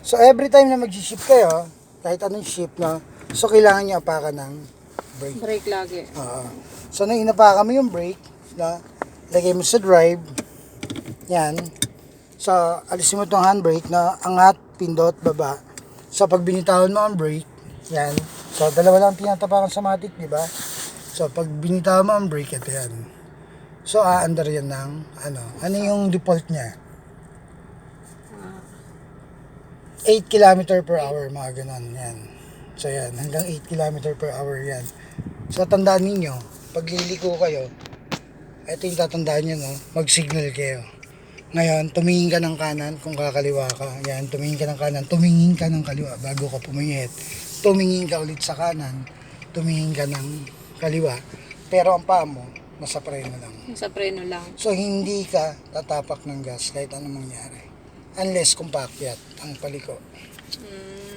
So every time na mag-ship kayo, kahit anong ship na, so kailangan nyo apakan ng brake. Break lagi. Oo. so nung inapakan mo yung brake, na, lagay mo sa drive, yan. So, alisin mo itong handbrake na angat, pindot, baba. So, pag binitawan mo ang brake, yan. So, dalawa lang tinatapakan sa matic, di ba? So, pag binitawan mo ang brake, ito yan. So, aandar yan ng, ano, ano yung default niya? 8 km per hour, mga ganun, yan. So, yan, hanggang 8 km per hour yan. So, tandaan ninyo, pag liliko kayo, ito yung tatandaan nyo, no? Mag-signal kayo. Ngayon, tumingin ka ng kanan kung kakaliwa ka. Yan, tumingin ka ng kanan. Tumingin ka ng kaliwa bago ka pumingit. Tumingin ka ulit sa kanan. Tumingin ka ng kaliwa. Pero ang paa mo, nasa preno lang. Sa preno lang. So, hindi ka tatapak ng gas kahit anong mangyari. Unless kung paakyat ang paliko. Mm.